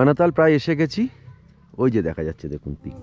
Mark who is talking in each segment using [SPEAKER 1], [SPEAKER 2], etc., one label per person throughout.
[SPEAKER 1] কানাতাল প্রায় এসে গেছি। ওই যে দেখা যাচ্ছে দেখুন পিক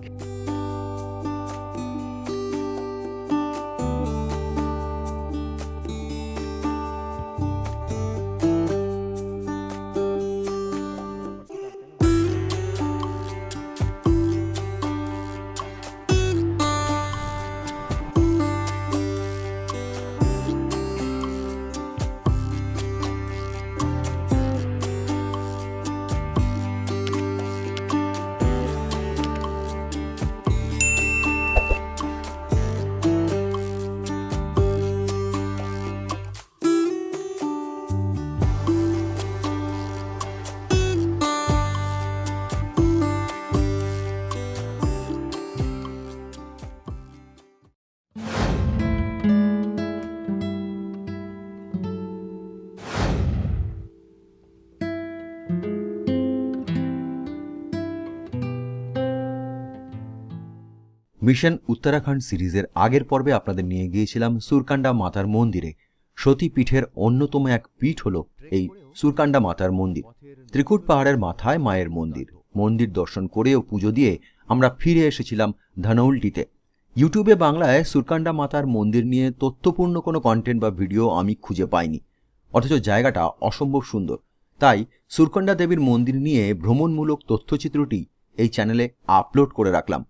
[SPEAKER 2] মিশন উত্তরাখণ্ড সিরিজের আগের পর্বে আপনাদের নিয়ে গিয়েছিলাম সুরকান্ডা মাতার মন্দিরে। সতীপীঠের অন্যতম এক পীঠ হল এই সুরকান্ডা মাতার মন্দির। ত্রিকুট পাহাড়ের মাথায় মায়ের মন্দির। মন্দির দর্শন করে ও পুজো দিয়ে আমরা ফিরে এসেছিলাম ধনৌলটিতে। ইউটিউবে বাংলায় সুরকান্ডা মাতার মন্দির নিয়ে তথ্যপূর্ণ কোনো কন্টেন্ট বা ভিডিও আমি খুঁজে পাইনি। অথচ জায়গাটা অসম্ভব সুন্দর। তাই সুরকন্ডা দেবীর মন্দির নিয়ে ভ্রমণমূলক তথ্যচিত্রটি এই চ্যানেলে আপলোড করে রাখলাম।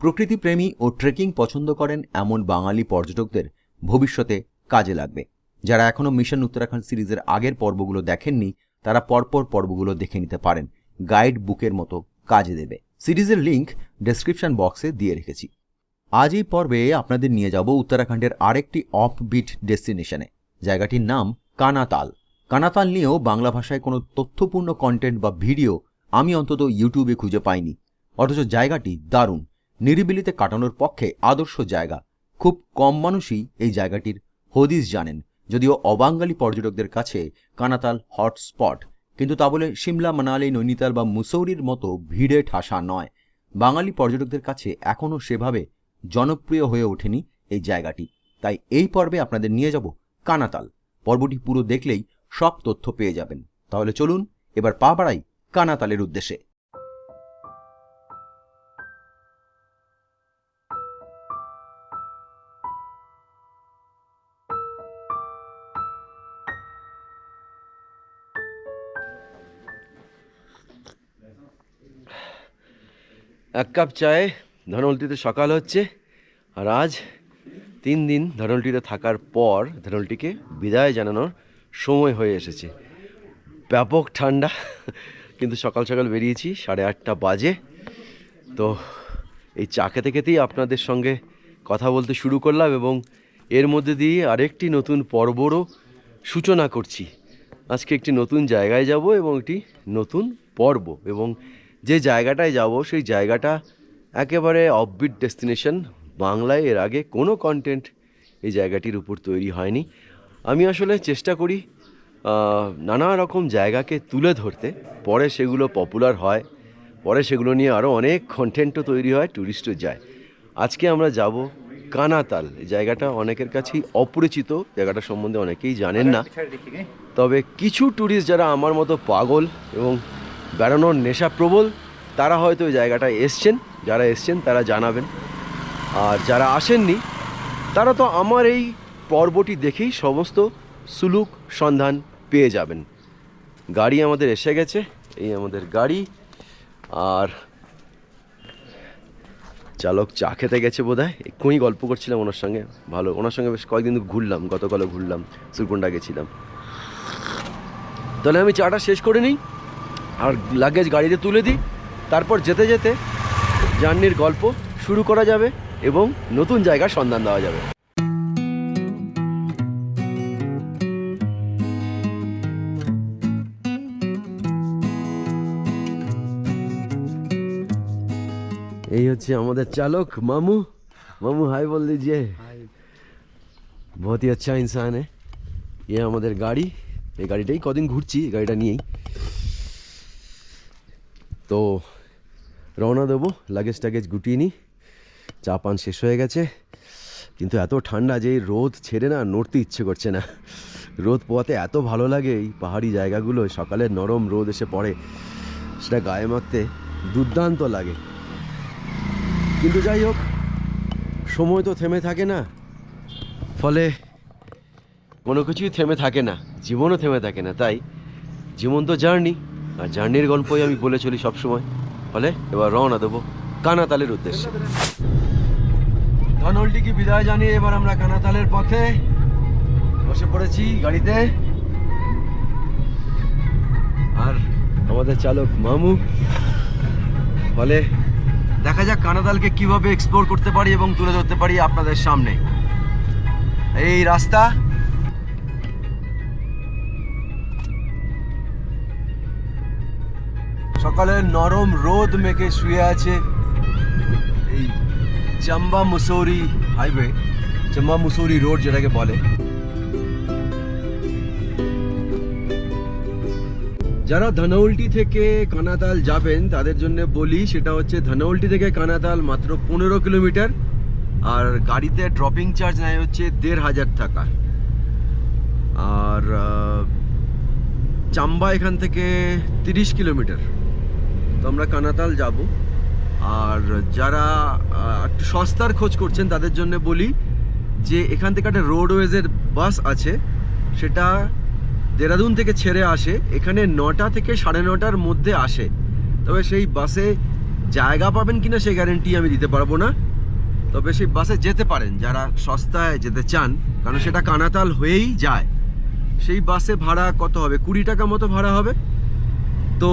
[SPEAKER 2] প্রকৃতিপ্রেমী ও ট্রেকিং পছন্দ করেন এমন বাঙালি পর্যটকদের ভবিষ্যতে কাজে লাগবে। যারা এখনও মিশন উত্তরাখণ্ড সিরিজের আগের পর্বগুলো দেখেননি, তারা পরপর পর্বগুলো দেখে নিতে পারেন। গাইড বুকের মতো কাজে দেবে। সিরিজের লিংক ডেসক্রিপশন বক্সে দিয়ে রেখেছি। আজ এই পর্বে আপনাদের নিয়ে যাব উত্তরাখণ্ডের আরেকটি অফ বিট ডেস্টিনেশনে জায়গাটির নাম কানাতাল। কানাতাল নিয়েও বাংলা ভাষায় কোনো তথ্যপূর্ণ কন্টেন্ট বা ভিডিও আমি অন্তত ইউটিউবে খুঁজে পাইনি। অথচ জায়গাটি দারুণ। নিরিবিলিতে কাটানোর পক্ষে আদর্শ জায়গা। খুব কম মানুষই এই জায়গাটির হদিস জানেন, যদিও অবাঙ্গালি পর্যটকদের কাছে কানাতাল হটস্পট কিন্তু তা বলে সিমলা, মানালি, নৈনিতাল বা মুসৌরির মতো ভিড়ে ঠাসা নয়। বাঙালি পর্যটকদের কাছে এখনও সেভাবে জনপ্রিয় হয়ে ওঠেনি এই জায়গাটি। তাই এই পর্বে আপনাদের নিয়ে যাব কানাতাল। পর্বটি পুরো দেখলেই সব তথ্য পেয়ে যাবেন। তাহলে চলুন, এবার পা বাড়াই কানাতালের উদ্দেশ্যে।
[SPEAKER 1] এক কাপ চায়ে ধনলটিতে সকাল হচ্ছে আর আজ তিন দিন ধনলটিতে থাকার পর ধনলটিকে বিদায় জানানোর সময় হয়ে এসেছে। ব্যাপক ঠান্ডা, কিন্তু সকাল সকাল বেরিয়েছি, সাড়ে আটটা বাজে। তো এই চা খেতে খেতেই আপনাদের সঙ্গে কথা বলতে শুরু করলাম এবং এর মধ্যে দিয়ে আরেকটি নতুন পর্বরও সূচনা করছি। আজকে একটি নতুন জায়গায় যাব এবং একটি নতুন পর্ব এবং যে জায়গাটায় যাব সেই জায়গাটা একেবারে অফবিট ডেস্টিনেশন বাংলায় এর আগে কোনো কন্টেন্ট এই জায়গাটির উপর তৈরি হয়নি। আমি আসলে চেষ্টা করি নানা রকম জায়গাকে তুলে ধরতে। পরে সেগুলো পপুলার হয় পরে সেগুলো নিয়ে আরও অনেক কন্টেন্টও তৈরি হয় ট্যুরিস্টও যায়। আজকে আমরা যাব কানাতাল। এই জায়গাটা অনেকের কাছেই অপরিচিত জায়গাটা সম্বন্ধে অনেকেই জানেন না। তবে কিছু ট্যুরিস্ট যারা আমার মতো পাগল এবং বেড়ানোর নেশা প্রবল, তারা হয়তো ওই জায়গাটায় এসছেন, যারা এসছেন তারা জানাবেন। আর যারা আসেননি, তারা তো আমার এই পর্বটি দেখেই সমস্ত সুলুক সন্ধান পেয়ে যাবেন। গাড়ি আমাদের এসে গেছে, এই আমাদের গাড়ি। আর চালক চা খেতে গেছে বোধ হয় এক্ষুনি গল্প করছিলাম ওনার সঙ্গে, ভালো, ওনার সঙ্গে বেশ কয়েকদিন ঘুরলাম, গতকালও ঘুরলাম সুরকুন্ডা গেছিলাম। তাহলে আমি চাটা শেষ করে নিই। আর লাগেজ গাড়িতে তুলে দিই তারপর যেতে যেতে জার্নির গল্প শুরু করা যাবে এবং নতুন জায়গার সন্ধান দেওয়া যাবে এই হচ্ছে আমাদের চালক মামু মামু হাই বল দিজিয়ে बहुत ही अच्छा इंसान है ये আমাদের গাড়ি এই গাড়িটাই কদিন ঘুরছি এই গাড়িটা নিয়েই তো রওনা দেবো লাগেজ টাগেজ গুটিয়ে নিই চা পান শেষ হয়ে গেছে। কিন্তু এত ঠান্ডা যে রোদ ছেড়ে না নড়তে ইচ্ছে করছে না। রোদ পোয়াতে এত ভালো লাগে এই পাহাড়ি জায়গাগুলো সকালে নরম রোদ এসে পড়ে, সেটা গায়ে মাখতে দুর্দান্ত লাগে। কিন্তু যাই হোক, সময় তো থেমে থাকে না। ফলে কোনো কিছুই থেমে থাকে না, জীবনও থেমে থাকে না। তাই জীবন তো জার্নি। আর জার্নির গল্পই আমি বলে চলি সবসময়। ফলে এবার রওনা দেবো কানাতালের উদ্দেশ্যে। ধনলটিকে বিদায় জানিয়ে এবার আমরা কানাতালের পথে বসে পড়েছি গাড়িতে। আর আমাদের চালক মামু। ফলে দেখা যাক কানাতালকে কীভাবে এক্সপ্লোর করতে পারি এবং তুলে ধরতে পারি আপনাদের সামনে। এই রাস্তা সকালে নরম রোদ মেখে শুয়ে আছে এই চাম্বা মুসৌরি হাইওয়ে, চাম্বা মুসৌরি রোড যেটাকে বলে। যারা ধনৌল্টি থেকে কানাতাল যাবেন, তাদের জন্য বলি সেটা হচ্ছে ধনৌল্টি থেকে কানাতাল মাত্র পনেরো কিলোমিটার, আর গাড়িতে ড্রপিং চার্জ নেয় হচ্ছে দেড় হাজার টাকা। আর চাম্বা এখান থেকে তিরিশ কিলোমিটার। আমরা কানাতাল যাব। আর যারা একটু সস্তার খোঁজ করছেন, তাদের জন্য বলি যে এখান থেকে একটা রোডওয়েজের বাস আছে। সেটা দেরাদুন থেকে ছেড়ে আসে। এখানে নটা থেকে সাড়ে নটার মধ্যে আসে। তবে সেই বাসে জায়গা পাবেন কিনা সেই গ্যারেন্টি আমি দিতে পারব না। তবে সেই বাসে যেতে পারেন যারা সস্তায় যেতে চান, কারণ সেটা কানাতাল হয়েই যায়। সেই বাসে ভাড়া কত হবে? কুড়ি টাকা মতো ভাড়া হবে? তো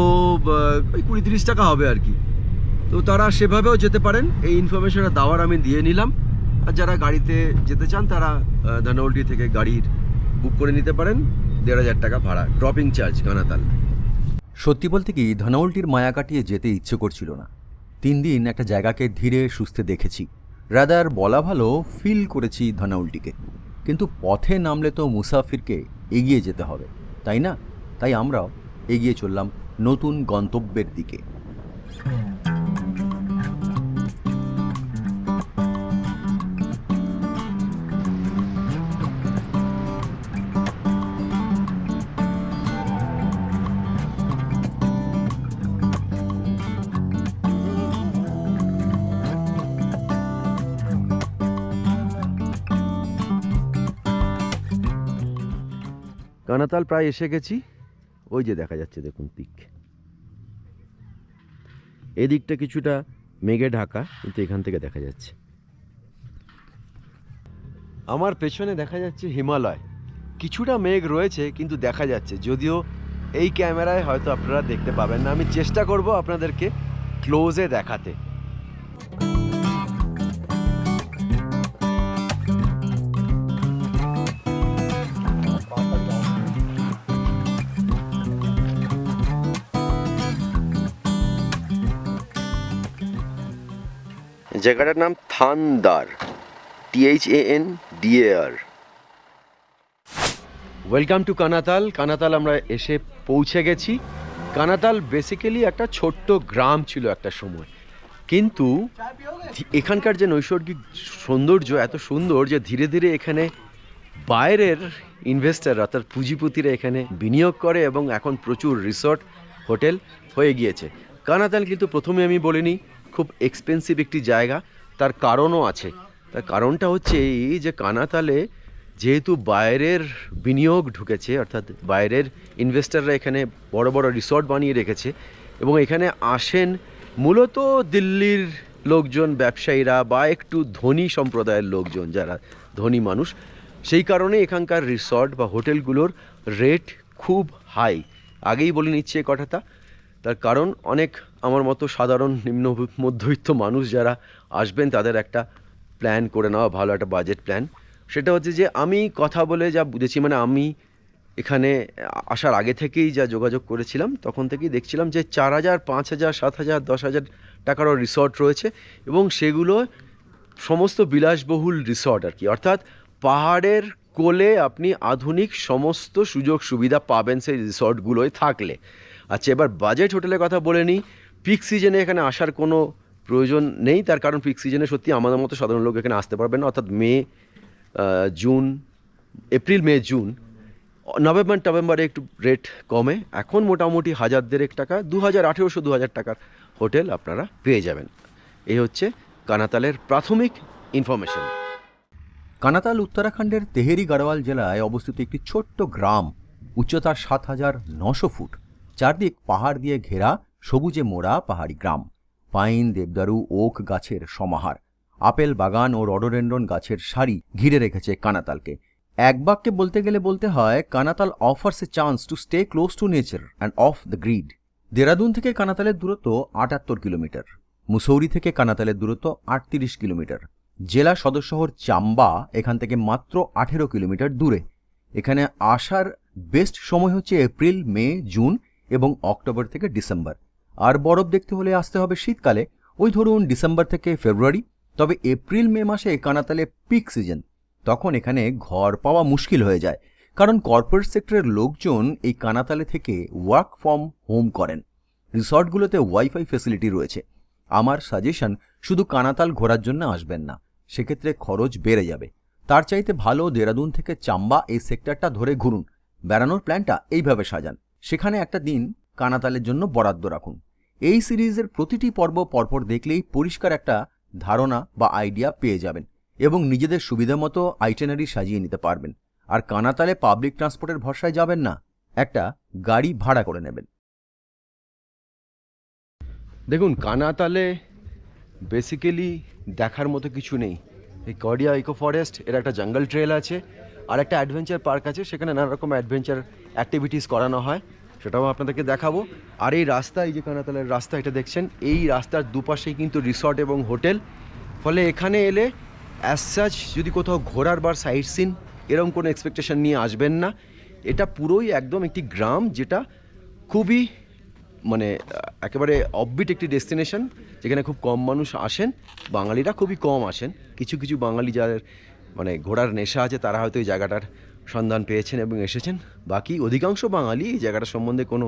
[SPEAKER 1] ওই কুড়ি তিরিশ টাকা হবে আর কি। তো তারা সেভাবেও যেতে পারেন। এই ইনফরমেশনটা দেওয়ার আমি দিয়ে নিলাম। আর যারা গাড়িতে যেতে চান, তারা ধানওল্টি থেকে গাড়ির বুক করে নিতে পারেন। দেড় হাজার টাকা ভাড়া ড্রপিং চার্জ কানাতাল
[SPEAKER 2] সত্যি বলতে কি ধনাউলটির মায়া কাটিয়ে যেতে ইচ্ছে করছিল না। তিন দিন একটা জায়গাকে ধীরে সুস্থে দেখেছি। রাদার বলা ভালো ফিল করেছি ধনাউলটিকে কিন্তু পথে নামলে তো মুসাফিরকে এগিয়ে যেতে হবে। তাই না? তাই আমরাও এগিয়ে চললাম। নতুন গন্তব্যের দিকে।
[SPEAKER 1] কানাতাল প্রায় এসে গেছি। ওই যে দেখা যাচ্ছে, দেখুন পিক। এদিকটা কিছুটা মেঘে ঢাকা, কিন্তু এখান থেকে দেখা যাচ্ছে। আমার পেছনে দেখা যাচ্ছে হিমালয়। কিছুটা মেঘ রয়েছে, কিন্তু দেখা যাচ্ছে। যদিও এই ক্যামেরায় হয়তো আপনারা দেখতে পাবেন না। আমি চেষ্টা করব আপনাদেরকে ক্লোজে দেখাতে। জায়গাটার নাম Thandar T H A N D A R welcome to Kanatal Kanatal আমরা এসে পৌঁছে গেছি। কানাতাল বেসিক্যালি একটা ছোট্ট গ্রাম ছিল একটা সময়। কিন্তু এখানকার যে নৈসর্গিক সৌন্দর্য এত সুন্দর যে ধীরে ধীরে এখানে বাইরের ইনভেস্টার অর্থাৎ পুঁজিপতিরা এখানে বিনিয়োগ করে এবং এখন প্রচুর রিসর্ট হোটেল হয়ে গিয়েছে। কানাতাল কিন্তু প্রথমে আমি বলিনি খুব এক্সপেন্সিভ একটি জায়গা, তার কারণও আছে। তার কারণটা হচ্ছে এই যে কানাতালে যেহেতু বাইরের বিনিয়োগ ঢুকেছে, অর্থাৎ বাইরের ইনভেস্টাররা এখানে বড় বড় রিসর্ট বানিয়ে রেখেছে এবং এখানে আসেন মূলত দিল্লির লোকজন, ব্যবসায়ীরা বা একটু ধনী সম্প্রদায়ের লোকজন যারা ধনী মানুষ। সেই কারণে এখানকার রিসর্ট বা হোটেলগুলোর রেট খুব হাই আগেই বলে নিচ্ছে কথাটা। তার কারণ, অনেক আমার মতো সাধারণ নিম্ন মধ্যবিত্ত মানুষ যারা আসবেন, তাদের একটা প্ল্যান করে নেওয়া, ভালো একটা বাজেট প্ল্যান সেটা হচ্ছে যে, আমি কথা বলে যা বুঝেছি মানে আমি এখানে আসার আগে থেকেই যা যোগাযোগ করেছিলাম, তখন থেকেই দেখছিলাম যে, চার হাজার, পাঁচ হাজার, সাত হাজার, দশ হাজার টাকারও রিসর্ট রয়েছে এবং সেগুলো সমস্ত বিলাসবহুল রিসর্ট আর কি অর্থাৎ পাহাড়ের কোলে আপনি আধুনিক সমস্ত সুযোগ সুবিধা পাবেন সেই রিসর্টগুলোয় থাকলে। আচ্ছা এবার বাজেট হোটেলের কথা বলে নিই। পিক সিজনে এখানে আসার কোনো প্রয়োজন নেই, তার কারণ পিক সিজনে সত্যি আমাদের মতো সাধারণ লোক এখানে আসতে পারবেন না। অর্থাৎ May June, April, May, June, November, নভেম্বরে একটু রেট কমে। এখন মোটামুটি হাজার দেড়েক টাকা দু হাজার আঠেরোশো দু হাজার টাকার হোটেল আপনারা পেয়ে যাবেন। এই হচ্ছে কানাতালের প্রাথমিক ইনফরমেশন
[SPEAKER 2] কানাতাল উত্তরাখণ্ডের তেহেরি গাড়ওয়াল জেলায় অবস্থিত একটি ছোট্ট গ্রাম উচ্চতা সাত হাজার নশো ফুট। চারদিক পাহাড় দিয়ে ঘেরা সবুজে মোড়া পাহাড়ি গ্রাম। পাইন, দেবদারু ওক গাছের সমাহার। আপেল বাগান ও রডোডেন্ড্রন গাছের সারি ঘিরে রেখেছে কানাতালকে। এক বাক্যে বলতে গেলে বলতে হয়, Kanatal offers a chance to stay close to nature and off the grid Dehradun থেকে কানাতালের দূরত্ব আটাত্তর কিলোমিটার। মুসৌরি থেকে কানাতালের দূরত্ব আটত্রিশ কিলোমিটার। জেলা সদর শহর চাম্বা এখান থেকে মাত্র আঠেরো কিলোমিটার দূরে। এখানে আসার বেস্ট সময় হচ্ছে এপ্রিল, মে, জুন এবং অক্টোবর থেকে ডিসেম্বর। আর বরফ দেখতে হলে আসতে হবে শীতকালে। ওই ধরুন ডিসেম্বর থেকে ফেব্রুয়ারি, তবে এপ্রিল, মে মাসে কানাতালে পিক সিজন তখন এখানে ঘর পাওয়া মুশকিল হয়ে যায়, কারণ কর্পোরেট সেক্টরের লোকজন এই কানাতালে থেকে ওয়ার্ক ফ্রম হোম করেন। রিসর্টগুলোতে ওয়াইফাই ফেসিলিটি রয়েছে। আমার সাজেশন শুধু কানাতাল ঘোরার জন্য আসবেন না, সেক্ষেত্রে খরচ বেড়ে যাবে। তার চাইতে ভালো দেরাদুন থেকে চাম্বা এই সেক্টরটা ধরে ঘুরুন। বেড়ানোর প্ল্যানটা এইভাবে সাজান। সেখানে একটা দিন কানাতালের জন্য বরাদ্দ রাখুন। এই সিরিজের প্রতিটি পর্ব পরপর দেখলেই পরিষ্কার একটা ধারণা বা আইডিয়া পেয়ে যাবেন এবং নিজেদের সুবিধা মতো আইটেনারি সাজিয়ে নিতে পারবেন। আর কানাতালে পাবলিক ট্রান্সপোর্টের ভরসায় যাবেন না, একটা গাড়ি ভাড়া করে নেবেন।
[SPEAKER 1] দেখুন, কানাতালে বেসিক্যালি দেখার মতো কিছু নেই। এই কডিয়া ইকো ফরেস্ট এর একটা জঙ্গল ট্রেল আছে। আর একটা অ্যাডভেঞ্চার পার্ক আছে, সেখানে নানা রকম অ্যাডভেঞ্চার অ্যাক্টিভিটিস করানো হয়, সেটাও আপনাদেরকে দেখাবো। আর এই রাস্তা, এই যে কানাতালের রাস্তা, এটা দেখছেন, এই রাস্তার দুপাশেই কিন্তু রিসর্ট এবং হোটেল ফলে এখানে এলে অ্যাজ সাচ যদি কোথাও ঘোরার বা সাইট সিন এরকম কোনো এক্সপেকটেশন নিয়ে আসবেন না, এটা পুরোই একদম একটি গ্রাম, যেটা খুবই মানে একেবারে অববিট একটি ডেস্টিনেশন যেখানে খুব কম মানুষ আসেন, বাঙালিরা খুবই কম আসেন। কিছু কিছু বাঙালি যাদের মানে ঘোড়ার নেশা আছে, তারা হয়তো এই জায়গাটার সন্ধান পেয়েছেন এবং এসেছেন। বাকি অধিকাংশ বাঙালি এই জায়গাটা সম্বন্ধে কোনো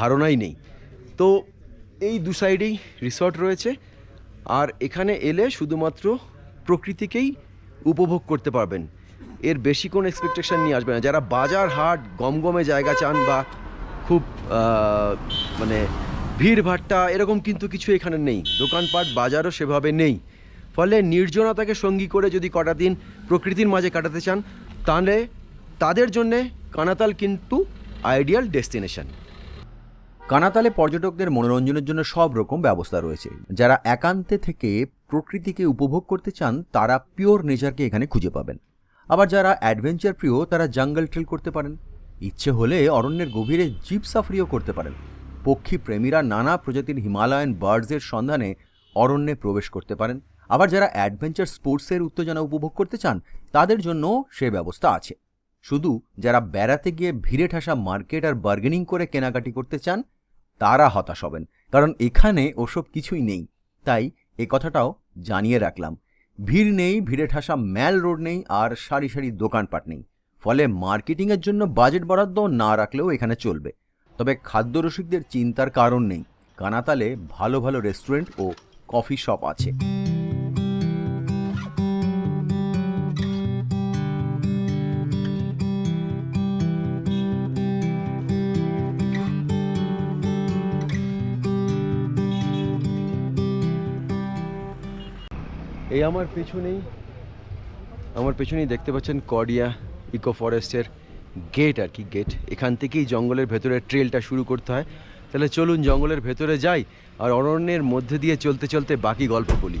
[SPEAKER 1] ধারণাই নেই। তো এই দু সাইডেই রিসর্ট রয়েছে। আর এখানে এলে শুধুমাত্র প্রকৃতিকেই উপভোগ করতে পারবেন। এর বেশি কোনো এক্সপেকটেশন নিয়ে আসবে না। যারা বাজার হাট, গমগমে জায়গা চান বা খুব মানে ভিড়ভাট্টা এরকম কিন্তু কিছু এখানে নেই। দোকানপাট, বাজারও সেভাবে নেই। ফলে নির্জনতাকে সঙ্গী করে যদি কটা দিন প্রকৃতির মাঝে কাটাতে চান, তাহলে তাদের জন্যে কানাতাল কিন্তু আইডিয়াল ডেস্টিনেশন।
[SPEAKER 2] কানাতালে পর্যটকদের মনোরঞ্জনের জন্য সব রকম ব্যবস্থা রয়েছে। যারা একান্তে থেকে প্রকৃতিকে উপভোগ করতে চান, তারা পিওর নেচারকে এখানে খুঁজে পাবেন। আবার যারা অ্যাডভেঞ্চার প্রিয়, তারা জঙ্গল ট্রেল করতে পারেন। ইচ্ছে হলে অরণ্যের গভীরে জিপ সাফারিও করতে পারেন। পক্ষী প্রেমীরা নানা প্রজাতির হিমালয়ান বার্ডসের সন্ধানে অরণ্যে প্রবেশ করতে পারেন। আবার যারা অ্যাডভেঞ্চার স্পোর্টসের উত্তেজনা উপভোগ করতে চান, তাদের জন্য সে ব্যবস্থা আছে। শুধু যারা বেড়াতে গিয়ে ভিড়ে ঠাসা মার্কেট আর বার্গেনিং করে কেনাকাটি করতে চান, তারা হতাশ হবেন, কারণ এখানে ওসব কিছুই নেই। তাই এ কথাটাও জানিয়ে রাখলাম। ভিড় নেই, ভিড়ে ঠাসা ম্যাল রোড নেই, আর সারি সারি দোকানপাট নেই। ফলে মার্কেটিংয়ের জন্য বাজেট বরাদ্দ না রাখলেও এখানে চলবে। তবে খাদ্য রসিকদের চিন্তার কারণ নেই। কানাতালে ভালো ভালো রেস্টুরেন্ট ও কফি শপ আছে।
[SPEAKER 1] আমার পেছনেই আমার পেছনেই দেখতে পাচ্ছেন কডিয়া ইকো ফরেস্টের গেট আর কি গেট এখান থেকেই জঙ্গলের ভেতরে ট্রেলটা শুরু করতে হয়। তাহলে চলুন জঙ্গলের ভেতরে যাই, আর অরণ্যের মধ্যে দিয়ে চলতে চলতে বাকি গল্প বলি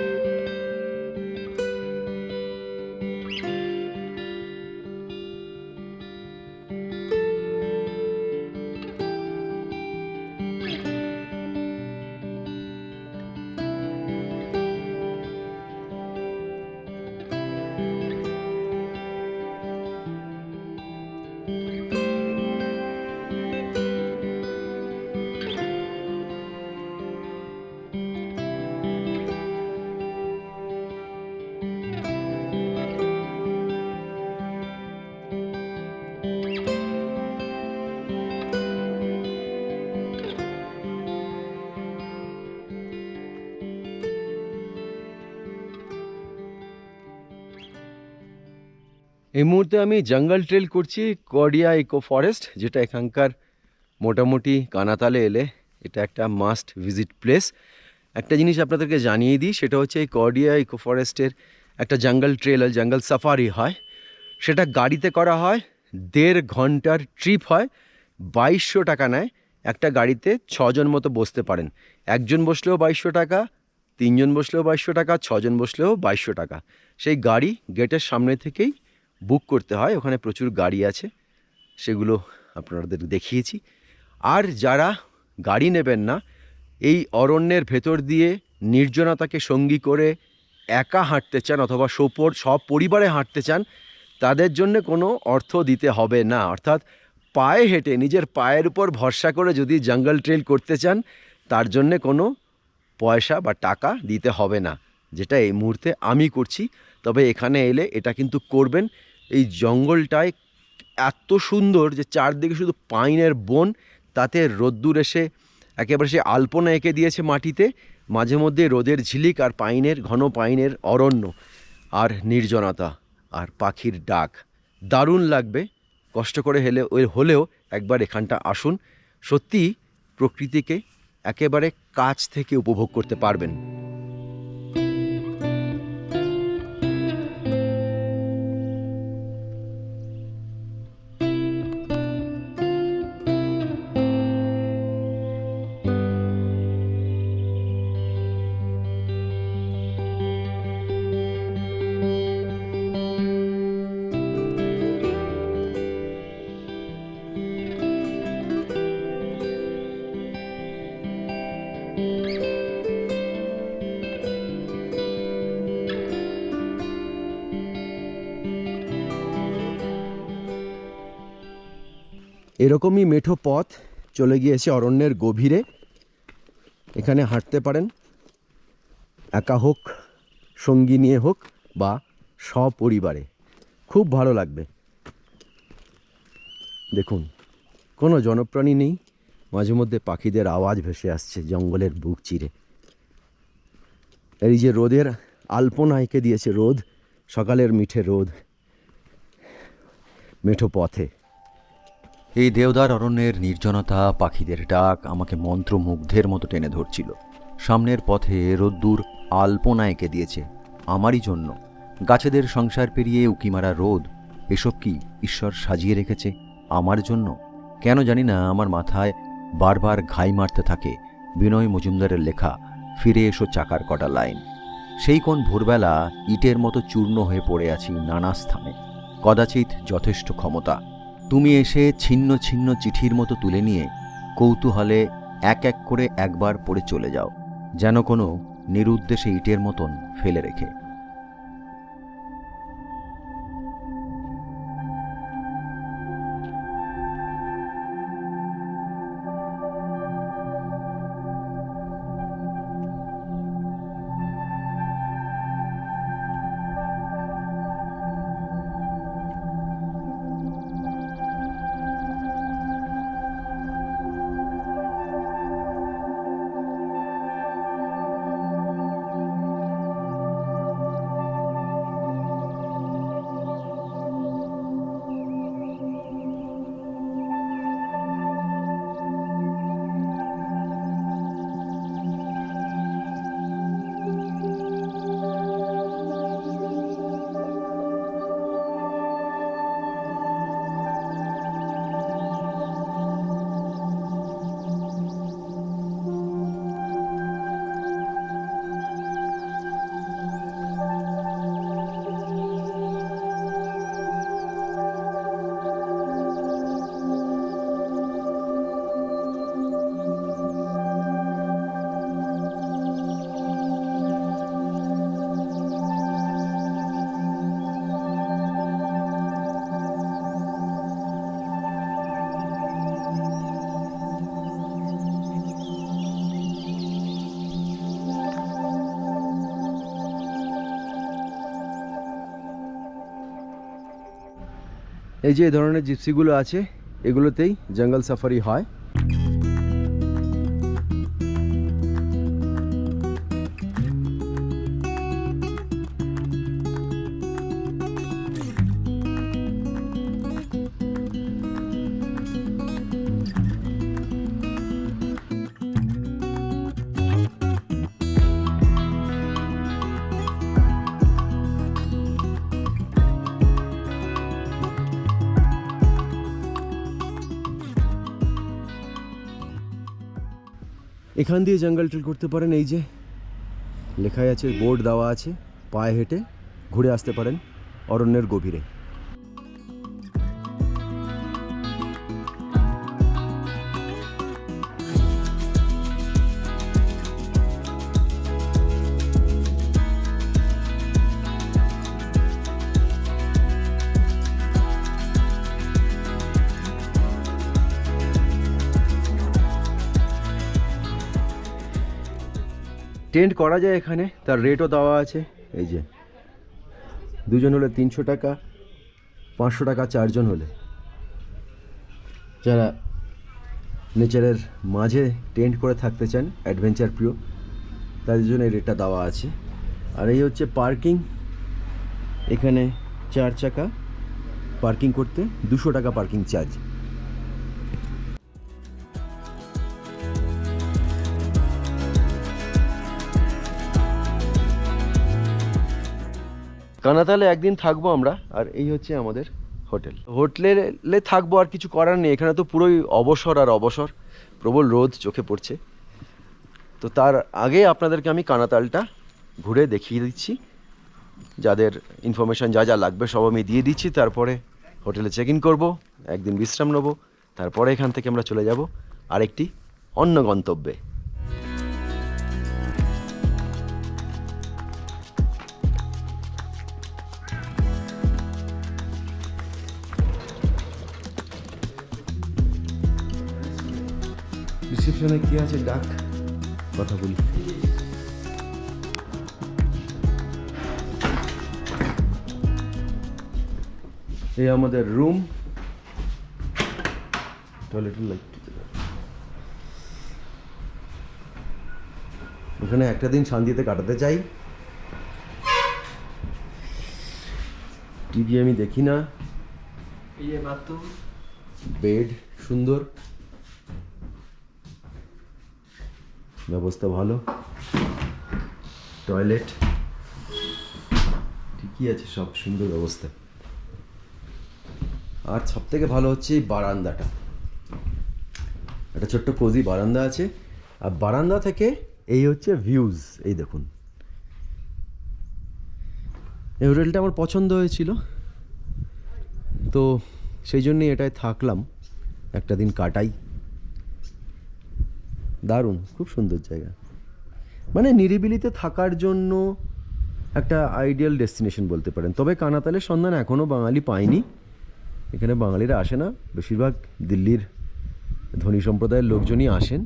[SPEAKER 1] এই মুহূর্তে আমি জঙ্গল ট্রেল করছি কডিয়া ইকো ফরেস্ট, যেটা এখানকার মোটামুটি কানাতালে এলে এটা একটা মাস্ট ভিজিট প্লেস। একটা জিনিস আপনাদেরকে জানিয়ে দিই, সেটা হচ্ছে এই কডিয়া ইকো ফরেস্টের একটা জঙ্গল ট্রেল আর জঙ্গল সাফারি হয়। সেটা গাড়িতে করা হয়, দেড় ঘণ্টার ট্রিপ হয়, বাইশশো টাকা নেয়। একটা গাড়িতে ছজন মতো বসতে পারেন। একজন বসলেও বাইশশো টাকা, তিনজন বসলেও বাইশশো টাকা, ছজন বসলেও বাইশশো টাকা। সেই গাড়ি গেটের সামনে থেকেই বুক করতে হয়, ওখানে প্রচুর গাড়ি আছে, সেগুলো আপনাদের দেখিয়েছি। আর যারা গাড়ি নেবেন না, এই অরণ্যের ভেতর দিয়ে নির্জনতাকে সঙ্গী করে একা হাঁটতে চান অথবা সপর, সব পরিবারে হাঁটতে চান, তাদের জন্য কোনো অর্থ দিতে হবে না। অর্থাৎ পায়ে হেঁটে, নিজের পায়ের উপর ভরসা করে যদি জঙ্গল ট্রেল করতে চান, তার জন্যে কোনো পয়সা বা টাকা দিতে হবে না, যেটা এই মুহূর্তে আমি করছি। তবে এখানে এলে এটা কিন্তু করবেন। এই জঙ্গলটায় এত সুন্দর যে চারদিকে শুধু পাইনের বন, তাতে রোদ্দুর এসে একেবারে সে আলপনা এঁকে দিয়েছে মাটিতে। মাঝে মধ্যে রোদের ঝিলিক আর পাইনের, ঘন পাইনের অরণ্য আর নির্জনতা আর পাখির ডাক। দারুণ লাগবে। কষ্ট করে হেলে ওই হলেও একবার এখানটা আসুন। সত্যি প্রকৃতিকে একেবারে কাছ থেকে উপভোগ করতে পারবেন। এরকমই মেঠো পথ চলে গিয়েছে অরণ্যের গভীরে। এখানে হাঁটতে পারেন, একা হোক, সঙ্গী নিয়ে হোক বা সপরিবারে। খুব ভালো লাগবে। দেখুন, কোনো জনপ্রাণী নেই, মাঝে মধ্যে পাখিদের আওয়াজ ভেসে আসছে জঙ্গলের বুক চিরে। এই যে রোদের আলপনা এঁকে দিয়েছে রোদ, সকালের মিঠে রোদ, মেঠো পথে।
[SPEAKER 2] এই দেওদার অরণ্যের নির্জনতা পাখিদের ডাক আমাকে মন্ত্রমুগ্ধের মতো টেনে ধরছিল। সামনের পথে রোদ্দুর আলপনা এঁকে দিয়েছে। আমারই জন্য। গাছেদের সংসার পেরিয়ে উকিমারা রোদ। এসব কি ঈশ্বর সাজিয়ে রেখেছে আমার জন্য? কেন জানি না আমার মাথায় বারবার ঘাই মারতে থাকে বিনয় মজুমদারের লেখা, ফিরে এসো চাকার কটা লাইন। সেই কোন ভোরবেলা ইটের মতো চূর্ণ হয়ে পড়ে আছি নানা স্থানে। কদাচিৎ যথেষ্ট ক্ষমতা তুমি এসে ছিন্ন ছিন্ন চিঠির মতো তুলে নিয়ে কৌতূহলে এক এক করে একবার পড়ে চলে যাও, যেন কোনো নিরুদ্দেশে ইটের মতন ফেলে রেখে।
[SPEAKER 1] এই যে ধরনের জিপসিগুলো আছে এগুলোতেই জঙ্গল সাফারি হয়। এখান দিয়ে জঙ্গল ট্রেল করতে পারেন, এই যে। লেখাই আছে, বোর্ড দেওয়া আছে, পায়ে হেঁটে ঘুরে আসতে পারেন অরণ্যের গভীরে। টেন্ট করা যায় এখানে, তার রেটও দেওয়া আছে। এই যে, দুজন হলে তিনশো টাকা, পাঁচশো টাকা চারজন হলে। যারা নেচারের মাঝে টেন্ট করে থাকতে চান অ্যাডভেঞ্চার প্রিয় তাদের জন্য এই রেটটা দেওয়া আছে। আর এই হচ্ছে পার্কিং এখানে চার চাকা পার্কিং করতে, দুশো টাকা পার্কিং চার্জ কানাতালে একদিন থাকব আমরা, আর এই হচ্ছে আমাদের হোটেল। হোটেলে থাকব আর কিছু করার নেই, এখানে তো পুরোই অবসর আর অবসর, প্রবল রোদ চোখে পড়ছে। তো তার আগে আপনাদেরকে আমি কানাতালটা ঘুরে দেখিয়ে দিচ্ছি। যাদের ইনফরমেশান যা যা লাগবে সব আমি দিয়ে দিচ্ছি, তারপরে হোটেলে চেক ইন করব, একদিন বিশ্রাম নেব, তারপরে এখান থেকে আমরা চলে যাব। আরেকটি অন্য গন্তব্যে। রিসেপশনে কি আছে? ডাক। কথা বলি। এই আমাদের রুম টয়লেটের লাইট ওখানে একটা দিন শান্তিতে কাটাতে চাই। টিভি আমি দেখি না। বেড সুন্দর। ব্যবস্থা ভালো। টয়লেট ঠিকই আছে, সব সুন্দর ব্যবস্থা। আর সব থেকে ভালো হচ্ছে এই বারান্দাটা। একটা ছোট্ট কোজি বারান্দা আছে। আর বারান্দা থেকে এই হচ্ছে ভিউজ এই দেখুন। এই হোটেলটা আমার পছন্দ হয়েছিল। তো সেই জন্যই এটায় থাকলাম। একটা দিন কাটাই। দারুণ, খুব সুন্দর জায়গা। মানে নিরিবিলিতে থাকার জন্য একটা আইডিয়াল ডেস্টিনেশন বলতে পারেন। তবে কানাতালের সন্ধান এখনও বাঙালি পায়নি। এখানে বাঙালিরা আসে না। বেশিরভাগ দিল্লির ধনী সম্প্রদায়ের লোকজনই আসেন।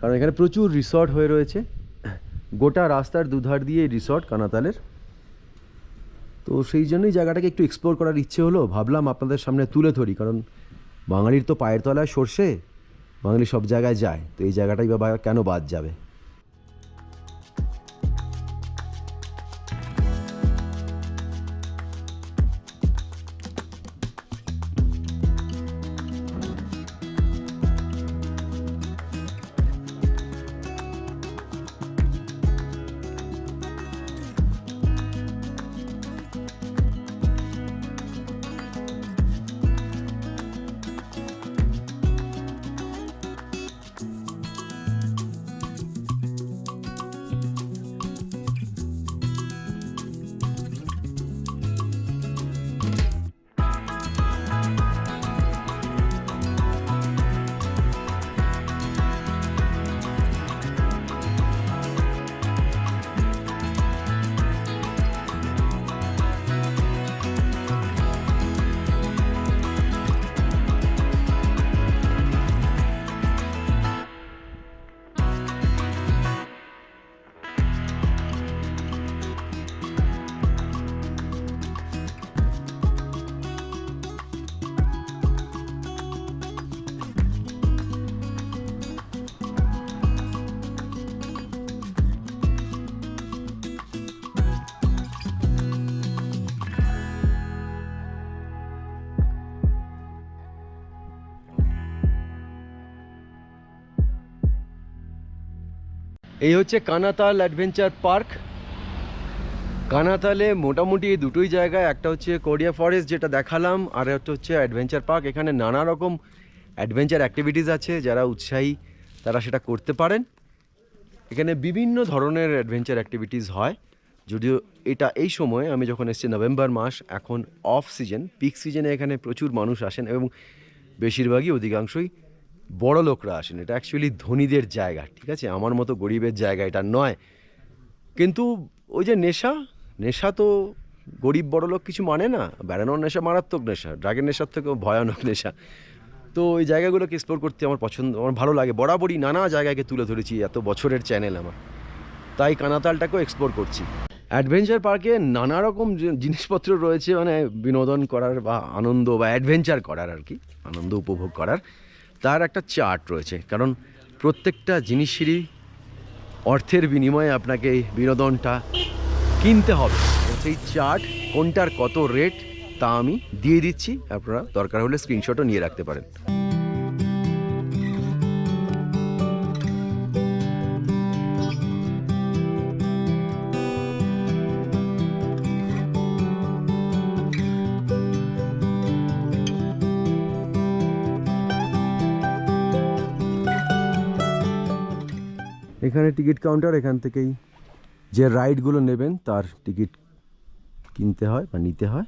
[SPEAKER 1] কারণ এখানে প্রচুর রিসর্ট হয়ে রয়েছে। গোটা রাস্তার দুধার দিয়ে রিসর্ট কানাতালের। তো সেই জন্যই জায়গাটাকে একটু এক্সপ্লোর করার ইচ্ছে হলো। ভাবলাম আপনাদের সামনে তুলে ধরি। কারণ বাঙালির তো পায়ের তলায় সর্ষে। বাঙালি সব জায়গায় যায় তো এই জায়গাটাই বা কেন বাদ যাবে? এই হচ্ছে কানাতাল অ্যাডভেঞ্চার পার্ক। কানাতালে মোটামুটি এই দুটোই জায়গায়, একটা হচ্ছে কোরিয়া ফরেস্ট যেটা দেখালাম, আর একটা হচ্ছে অ্যাডভেঞ্চার পার্ক। এখানে নানা রকম অ্যাডভেঞ্চার অ্যাক্টিভিটিস আছে, যারা উৎসাহী, তারা সেটা করতে পারেন। এখানে বিভিন্ন ধরনের অ্যাডভেঞ্চার অ্যাক্টিভিটিস হয়, যদিও এটা এই সময়, আমি যখন এসেছি নভেম্বর মাস, এখন অফ সিজন পিক সিজনে এখানে প্রচুর মানুষ আসেন এবং বেশিরভাগই অধিকাংশই বড় লোকরা আসেন, এটা অ্যাকচুয়ালি ধনীদের জায়গা, ঠিক আছে? আমার মতো গরিবের জায়গা এটা নয়। কিন্তু ওই যে নেশা নেশা তো গরিব বড় লোক কিছু মানে না। বেড়ানোর নেশা মারাত্মক নেশা, ড্রাগের নেশার থেকেও ভয়ানক নেশা। তো ওই জায়গাগুলোকে এক্সপ্লোর করতে আমার পছন্দ, আমার ভালো লাগে। বরাবরই নানা জায়গাকে তুলে ধরেছি এত বছরের চ্যানেল আমার। তাই কানাতালটাকেও এক্সপ্লোর করছি। অ্যাডভেঞ্চার পার্কে নানা রকম জিনিসপত্র রয়েছে মানে বিনোদন করার বা আনন্দ বা অ্যাডভেঞ্চার করার আর কি, আনন্দ উপভোগ করার। তার একটা চার্ট রয়েছে, কারণ প্রত্যেকটা জিনিসেরই অর্থের বিনিময়ে আপনাকে এই বিনোদনটা কিনতে হবে। সেই চার্ট কোনটার কত রেট তা আমি দিয়ে দিচ্ছি, আপনারা দরকার হলে স্ক্রিনশটও নিয়ে রাখতে পারেন। এখানে টিকিট কাউন্টার, এখান থেকেই যে রাইডগুলো নেবেন তার টিকিট কিনতে হয় বা নিতে হয়।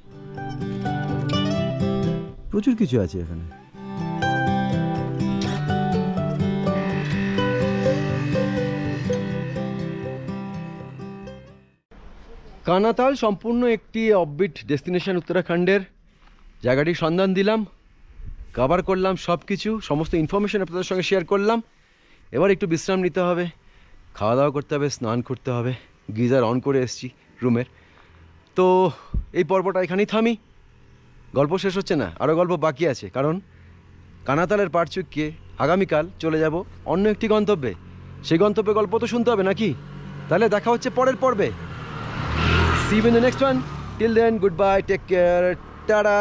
[SPEAKER 1] প্রচুর কিছু আছে এখানে। কানাতাল সম্পূর্ণ একটি অববিট ডেস্টিনেশন উত্তরাখণ্ডের। জায়গাটির সন্ধান দিলাম কভার করলাম সব কিছু সমস্ত ইনফরমেশন আপনাদের সঙ্গে শেয়ার করলাম। এবার একটু বিশ্রাম নিতে হবে। খাওয়া দাওয়া করতে হবে, স্নান করতে হবে। গিজার অন করে এসেছি রুমের তো এই পর্বটা এখানেই থামি। গল্প শেষ হচ্ছে না আরও গল্প বাকি আছে, কারণ কানাতালের চুকিয়ে আগামীকাল চলে যাব অন্য একটি গন্তব্যে। সেই গন্তব্যে গল্প তো শুনতে হবে নাকি? তাহলে দেখা হচ্ছে পরের পর্বে। See in the next one till then good bye take care tata